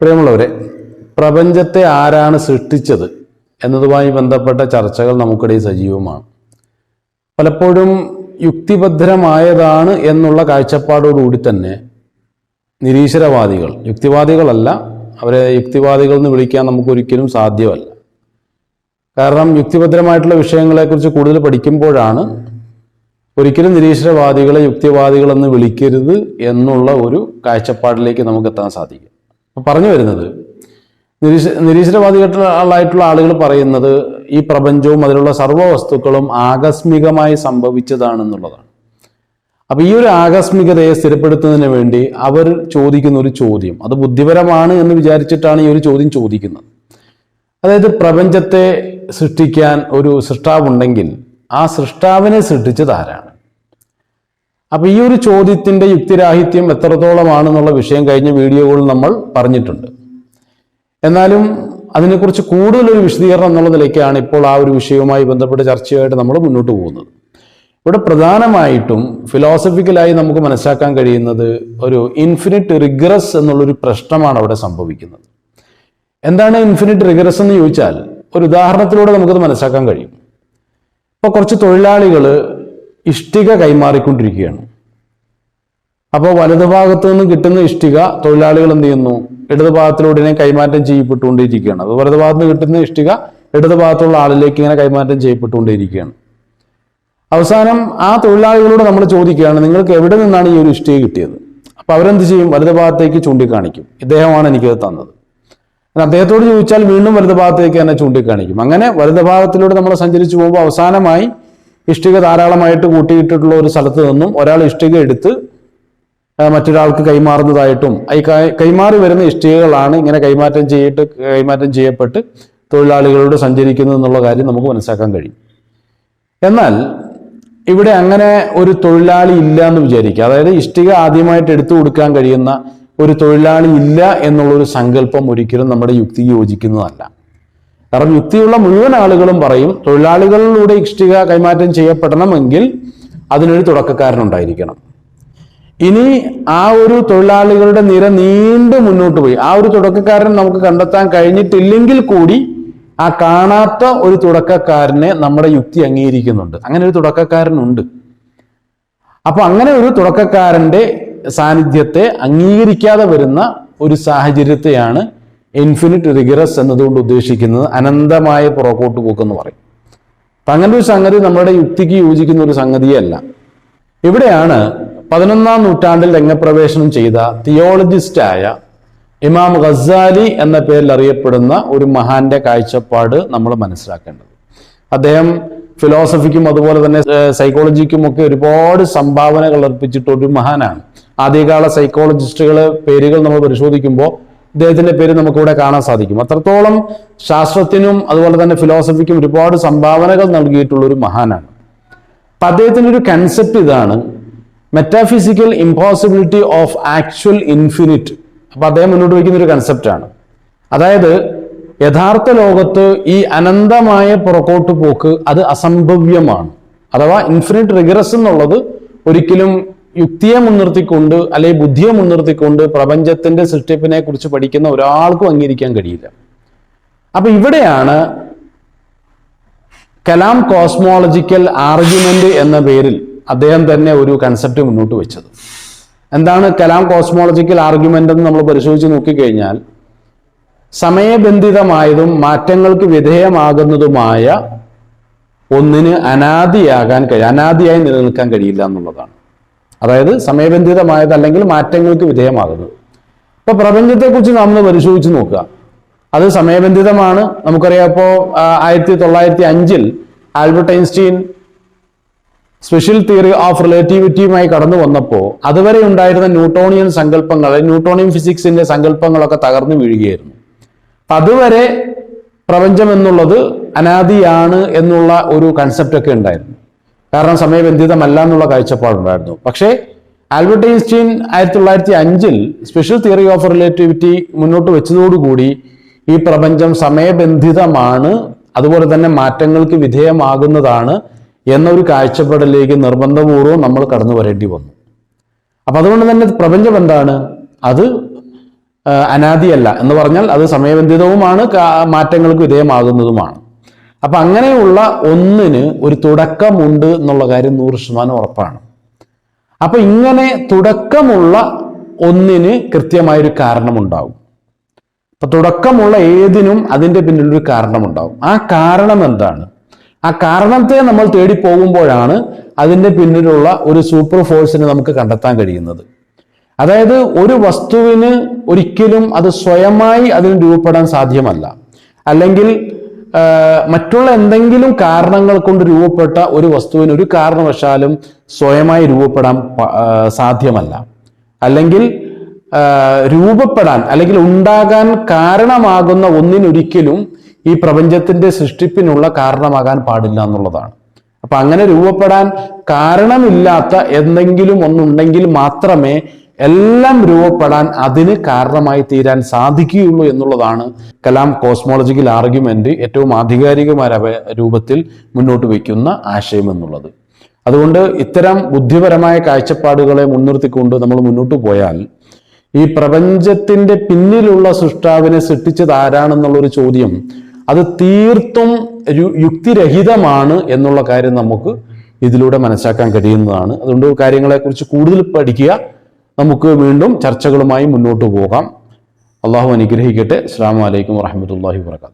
പ്രിയമുള്ളവരെ പ്രപഞ്ചത്തെ ആരാണ് സൃഷ്ടിച്ചത് എന്നതുമായി ബന്ധപ്പെട്ട ചർച്ചകൾ നമുക്കിടയിൽ സജീവമാണ്. പലപ്പോഴും യുക്തിഭദ്രമായതാണ് എന്നുള്ള കാഴ്ചപ്പാടോടുകൂടി തന്നെ നിരീശ്വരവാദികൾ യുക്തിവാദികളല്ല അവരെ യുക്തിവാദികൾ എന്ന് വിളിക്കാൻ നമുക്കൊരിക്കലും സാധ്യമല്ല. കാരണം യുക്തിഭദ്രമായിട്ടുള്ള വിഷയങ്ങളെക്കുറിച്ച് കൂടുതൽ പഠിക്കുമ്പോഴാണ് ഒരിക്കലും നിരീശ്വരവാദികളെ യുക്തിവാദികളെന്ന് വിളിക്കരുത് എന്നുള്ള ഒരു കാഴ്ചപ്പാടിലേക്ക് നമുക്ക് എത്താൻ സാധിക്കും പറഞ്ഞു വരുന്നത് നിരീശ നിരീശ്വരവാദികളായിട്ടുള്ള ആളുകൾ പറയുന്നത് ഈ പ്രപഞ്ചവും അതിലുള്ള സർവ വസ്തുക്കളും ആകസ്മികമായി സംഭവിച്ചതാണെന്നുള്ളതാണ്. അപ്പൊ ഈ ഒരു ആകസ്മികതയെ സ്ഥിരപ്പെടുത്തുന്നതിന് വേണ്ടി അവർ ചോദിക്കുന്ന ഒരു ചോദ്യം അത് ബുദ്ധിപരമാണ് എന്ന് വിചാരിച്ചിട്ടാണ് ഈ ഒരു ചോദ്യം ചോദിക്കുന്നത്. അതായത് പ്രപഞ്ചത്തെ സൃഷ്ടിക്കാൻ ഒരു സൃഷ്ടാവുണ്ടെങ്കിൽ ആ സൃഷ്ടാവിനെ സൃഷ്ടിച്ചത് ആരാണ്? അപ്പൊ ഈ ഒരു ചോദ്യത്തിന്റെ യുക്തിരാഹിത്യം എത്രത്തോളമാണെന്നുള്ള വിഷയം കഴിഞ്ഞ വീഡിയോകളിൽ നമ്മൾ പറഞ്ഞിട്ടുണ്ട്. എന്നാലും അതിനെക്കുറിച്ച് കൂടുതലൊരു വിശദീകരണം എന്നുള്ള നിലയ്ക്കാണ് ഇപ്പോൾ ആ ഒരു വിഷയവുമായി ബന്ധപ്പെട്ട ചർച്ചയായിട്ട് നമ്മൾ മുന്നോട്ട് പോകുന്നത്. ഇവിടെ പ്രധാനമായിട്ടും ഫിലോസഫിക്കലായി നമുക്ക് മനസ്സിലാക്കാൻ കഴിയുന്നത് ഒരു ഇൻഫിനിറ്റ് റിഗ്രസ് എന്നുള്ളൊരു പ്രശ്നമാണ് അവിടെ സംഭവിക്കുന്നത്. എന്താണ് ഇൻഫിനിറ്റ് റിഗ്രസ് എന്ന് ചോദിച്ചാൽ ഒരു ഉദാഹരണത്തിലൂടെ നമുക്കത് മനസ്സിലാക്കാൻ കഴിയും. ഇപ്പോൾ കുറച്ച് തൊഴിലാളികൾ ഇഷ്ടിക കൈമാറിക്കൊണ്ടിരിക്കുകയാണ്. അപ്പോൾ വലതുഭാഗത്ത് നിന്ന് കിട്ടുന്ന ഇഷ്ടിക തൊഴിലാളികൾ എന്ത് ചെയ്യുന്നു? ഇടതുഭാഗത്തിലൂടെ ഭാഗത്തിലൂടെ കൈമാറ്റം ചെയ്യപ്പെട്ടുകൊണ്ടിരിക്കുകയാണ്. അത് വലതുഭാഗത്ത് നിന്ന് കിട്ടുന്ന ഇഷ്ടിക ഇടതുഭാഗത്തുള്ള ആളിലേക്ക് ഇങ്ങനെ കൈമാറ്റം ചെയ്യപ്പെട്ടുകൊണ്ടിരിക്കുകയാണ്. അവസാനം ആ തൊഴിലാളികളോട് നമ്മൾ ചോദിക്കുകയാണ് നിങ്ങൾക്ക് എവിടെ നിന്നാണ് ഈ ഒരു ഇഷ്ടിക കിട്ടിയത്? അപ്പൊ അവരെന്ത് ചെയ്യും? വലതുഭാഗത്തേക്ക് ചൂണ്ടിക്കാണിക്കും. ഇദ്ദേഹമാണ് എനിക്കത് തന്നത്. അദ്ദേഹത്തോട് ചോദിച്ചാൽ വീണ്ടും വലതുഭാഗത്തേക്ക് തന്നെ ചൂണ്ടിക്കാണിക്കും. അങ്ങനെ വലതുഭാഗത്തിലൂടെ നമ്മൾ സഞ്ചരിച്ചു പോകുമ്പോൾ അവസാനമായി ഇഷ്ടിക ധാരാളമായിട്ട് കൂട്ടിയിട്ടിട്ടുള്ള ഒരു സ്ഥലത്ത് നിന്നും ഒരാൾ ഇഷ്ടിക എടുത്ത് മറ്റൊരാൾക്ക് കൈമാറുന്നതായിട്ടും ഈ കൈമാറി വരുന്ന ഇഷ്ടികകളാണ് ഇങ്ങനെ കൈമാറ്റം ചെയ്തിട്ട് കൈമാറ്റം ചെയ്യപ്പെട്ട് തൊഴിലാളികളോട് സഞ്ചരിക്കുന്നത് എന്നുള്ള കാര്യം നമുക്ക് മനസ്സിലാക്കാൻ കഴിയും. എന്നാൽ ഇവിടെ അങ്ങനെ ഒരു തൊഴിലാളി ഇല്ല എന്ന് വിചാരിക്കുക അതായത് ഇഷ്ടിക ആദ്യമായിട്ട് എടുത്തു കൊടുക്കാൻ കഴിയുന്ന ഒരു തൊഴിലാളി ഇല്ല എന്നുള്ളൊരു സങ്കല്പം ഒരിക്കലും നമ്മുടെ യുക്തി യോജിക്കുന്നതല്ല. കാരണം യുക്തിയുള്ള മുഴുവൻ ആളുകളും പറയും തൊഴിലാളികളിലൂടെ ഇഷ്ടിക കൈമാറ്റം ചെയ്യപ്പെടണമെങ്കിൽ അതിനൊരു തുടക്കക്കാരനുണ്ടായിരിക്കണം. ഇനി ആ ഒരു തൊഴിലാളികളുടെ നിര നീണ്ടു മുന്നോട്ട് പോയി. ആ ഒരു തുടക്കക്കാരൻ നമുക്ക് കണ്ടെത്താൻ കഴിഞ്ഞിട്ടില്ലെങ്കിൽ കൂടി ആ കാണാത്ത ഒരു തുടക്കക്കാരനെ നമ്മുടെ യുക്തി അംഗീകരിക്കുന്നുണ്ട്. അങ്ങനെ ഒരു തുടക്കക്കാരനുണ്ട്. അപ്പൊ അങ്ങനെ ഒരു തുടക്കക്കാരന്റെ സാന്നിധ്യത്തെ അംഗീകരിക്കാതെ വരുന്ന ഒരു സാഹചര്യത്തെയാണ് ഇൻഫിനിറ്റ് റിഗറസ് എന്നതുകൊണ്ട് ഉദ്ദേശിക്കുന്നത് അനന്തമായ പുറകോട്ട് പോക്കെന്ന് പറയും. അപ്പം അങ്ങനെ ഒരു സംഗതി നമ്മുടെ യുക്തിക്ക് യോജിക്കുന്ന ഒരു സംഗതിയല്ല ഇവിടെയാണ് പതിനൊന്നാം നൂറ്റാണ്ടിൽ രംഗപ്രവേശനം ചെയ്ത തിയോളജിസ്റ്റായ ഇമാം ഖസാലി എന്ന പേരിൽ അറിയപ്പെടുന്ന ഒരു മഹാന്റെ കാഴ്ചപ്പാട് നമ്മൾ മനസ്സിലാക്കേണ്ടത്. അദ്ദേഹം ഫിലോസഫിക്കും അതുപോലെ തന്നെ സൈക്കോളജിക്കും ഒക്കെ ഒരുപാട് സംഭാവനകൾ അർപ്പിച്ചിട്ട് ഒരു മഹാനാണ്. ആദ്യകാല സൈക്കോളജിസ്റ്റുകളെ പേരുകൾ നമ്മൾ പരിശോധിക്കുമ്പോൾ ഇദ്ദേഹത്തിന്റെ പേര് നമുക്കിവിടെ കാണാൻ സാധിക്കും. അത്രത്തോളം ശാസ്ത്രത്തിനും അതുപോലെ തന്നെ ഫിലോസഫിക്കും ഒരുപാട് സംഭാവനകൾ നൽകിയിട്ടുള്ള ഒരു മഹാനാണ്. അപ്പൊ അദ്ദേഹത്തിന്റെ ഒരു കൺസെപ്റ്റ് ഇതാണ് metaphysical impossibility of actual infinite അപ്പൊ അദ്ദേഹം മുന്നോട്ട് വയ്ക്കുന്ന ഒരു കൺസെപ്റ്റാണ് അതായത് യഥാർത്ഥ ലോകത്ത് ഈ അനന്തമായ പുറകോട്ട് പോക്ക് അത് അസംഭവ്യമാണ്. അഥവാ ഇൻഫിനിറ്റ് റിഗ്രസ് എന്നുള്ളത് ഒരിക്കലും യുക്തിയെ മുൻനിർത്തിക്കൊണ്ട് അല്ലെങ്കിൽ ബുദ്ധിയെ മുൻനിർത്തിക്കൊണ്ട് പ്രപഞ്ചത്തിന്റെ സൃഷ്ടിപ്പിനെ കുറിച്ച് പഠിക്കുന്ന ഒരാൾക്കും അംഗീകരിക്കാൻ കഴിയില്ല. അപ്പൊ ഇവിടെയാണ് കലാം കോസ്മോളജിക്കൽ ആർഗ്യുമെന്റ് എന്ന പേരിൽ അദ്ദേഹം തന്നെ ഒരു കൺസെപ്റ്റ് മുന്നോട്ട് വെച്ചത്. എന്താണ് കലാം കോസ്മോളജിക്കൽ ആർഗ്യുമെന്റ് എന്ന് നമ്മൾ പരിശോധിച്ച് നോക്കിക്കഴിഞ്ഞാൽ സമയബന്ധിതമായതും മാറ്റങ്ങൾക്ക് വിധേയമാകുന്നതുമായ ഒന്നിന് അനാദിയാകാൻ കഴിയും അനാദിയായി നിലനിൽക്കാൻ കഴിയില്ല എന്നുള്ളതാണ്. അതായത് സമയബന്ധിതമായത് അല്ലെങ്കിൽ മാറ്റങ്ങൾക്ക് വിധേയമാകുന്നത്. ഇപ്പൊ പ്രപഞ്ചത്തെക്കുറിച്ച് നാം ഒന്ന് പരിശോധിച്ച് നോക്കുക. അത് സമയബന്ധിതമാണ്. നമുക്കറിയാം ഇപ്പോൾ ആയിരത്തി തൊള്ളായിരത്തി അഞ്ചിൽ Albert Einstein special theory of റിലേറ്റിവിറ്റിയുമായി കടന്നു വന്നപ്പോൾ അതുവരെ ഉണ്ടായിരുന്ന ന്യൂട്ടോണിയൻ സങ്കല്പങ്ങൾ ന്യൂട്ടോണിയൻ ഫിസിക്സിന്റെ സങ്കല്പങ്ങളൊക്കെ തകർന്നു വീഴുകയായിരുന്നു. അതുവരെ പ്രപഞ്ചം എന്നുള്ളത് അനാദിയാണ് എന്നുള്ള ഒരു കൺസെപ്റ്റൊക്കെ ഉണ്ടായിരുന്നു. കാരണം സമയബന്ധിതമല്ല എന്നുള്ള കാഴ്ചപ്പാടുണ്ടായിരുന്നു. പക്ഷേ ആൽബർട്ട് ഐൻസ്റ്റീൻ ആയിരത്തി തൊള്ളായിരത്തി അഞ്ചിൽ സ്പെഷ്യൽ തിയറി ഓഫ് റിലേറ്റിവിറ്റി മുന്നോട്ട് വെച്ചതോടുകൂടി ഈ പ്രപഞ്ചം സമയബന്ധിതമാണ് അതുപോലെ തന്നെ മാറ്റങ്ങൾക്ക് വിധേയമാകുന്നതാണ് എന്നൊരു കാഴ്ചപ്പാടിലേക്ക് നിർബന്ധപൂർവം നമ്മൾ കടന്നു വരേണ്ടി വന്നു. അപ്പം അതുകൊണ്ട് തന്നെ പ്രപഞ്ചം എന്താണ്? അത് അനാദിയല്ല എന്ന് പറഞ്ഞാൽ അത് സമയബന്ധിതവുമാണ് മാറ്റങ്ങൾക്ക് വിധേയമാകുന്നതുമാണ്. അപ്പൊ അങ്ങനെയുള്ള ഒന്നിന് ഒരു തുടക്കമുണ്ട് എന്നുള്ള കാര്യം നൂറ് ശതമാനം ഉറപ്പാണ്. അപ്പൊ ഇങ്ങനെ തുടക്കമുള്ള ഒന്നിന് കൃത്യമായൊരു കാരണമുണ്ടാവും. അപ്പൊ തുടക്കമുള്ള ഏതിനും അതിന്റെ പിന്നിലൊരു കാരണമുണ്ടാവും. ആ കാരണം എന്താണ്? ആ കാരണത്തെ നമ്മൾ തേടി പോകുമ്പോഴാണ് അതിന്റെ പിന്നിലുള്ള ഒരു സൂപ്പർ ഫോഴ്സിനെ നമുക്ക് കണ്ടെത്താൻ കഴിയുന്നത്. അതായത് ഒരു വസ്തുവിന് ഒരിക്കലും അത് സ്വയമായി അതിന് രൂപപ്പെടാൻ സാധ്യമല്ല. അല്ലെങ്കിൽ മറ്റുള്ള എന്തെങ്കിലും കാരണങ്ങൾ കൊണ്ട് രൂപപ്പെട്ട ഒരു വസ്തുവിന് ഒരു കാരണവശാലും സ്വയമായി രൂപപ്പെടാൻ സാധ്യമല്ല. അല്ലെങ്കിൽ രൂപപ്പെടാൻ അല്ലെങ്കിൽ ഉണ്ടാകാൻ കാരണമാകുന്ന ഒന്നിനൊരിക്കലും ഈ പ്രപഞ്ചത്തിന്റെ സൃഷ്ടിപ്പിനുള്ള കാരണമാകാൻ പാടില്ല എന്നുള്ളതാണ്. അപ്പൊ അങ്ങനെ രൂപപ്പെടാൻ കാരണമില്ലാത്ത എന്തെങ്കിലും ഒന്നുണ്ടെങ്കിൽ മാത്രമേ എല്ലാം രൂപപ്പെടാൻ അതിന് കാരണമായി തീരാൻ സാധിക്കുകയുള്ളൂ എന്നുള്ളതാണ് കലാം കോസ്മോളജിക്കൽ ആർഗ്യുമെന്റ് ഏറ്റവും ആധികാരികമായ രൂപത്തിൽ മുന്നോട്ട് വയ്ക്കുന്ന ആശയം എന്നുള്ളത്. അതുകൊണ്ട് ഇത്തരം ബുദ്ധിപരമായ കാഴ്ചപ്പാടുകളെ മുൻനിർത്തിക്കൊണ്ട് നമ്മൾ മുന്നോട്ട് പോയാൽ ഈ പ്രപഞ്ചത്തിന്റെ പിന്നിലുള്ള സൃഷ്ടാവിനെ സൃഷ്ടിച്ചത് ആരാണെന്നുള്ളൊരു ചോദ്യം അത് തീർത്തും യുക്തിരഹിതമാണ് എന്നുള്ള കാര്യം നമുക്ക് ഇതിലൂടെ മനസ്സിലാക്കാൻ കഴിയുന്നതാണ്. അതുകൊണ്ട് കാര്യങ്ങളെക്കുറിച്ച് കൂടുതൽ പഠിക്കുക. നമുക്ക് വീണ്ടും ചർച്ചകളുമായി മുന്നോട്ട് പോകാം. അള്ളാഹു അനുഗ്രഹിക്കട്ടെ. അസ്സാം വലൈക്കും വാഹമത്തല്ലാഹി വാത്തു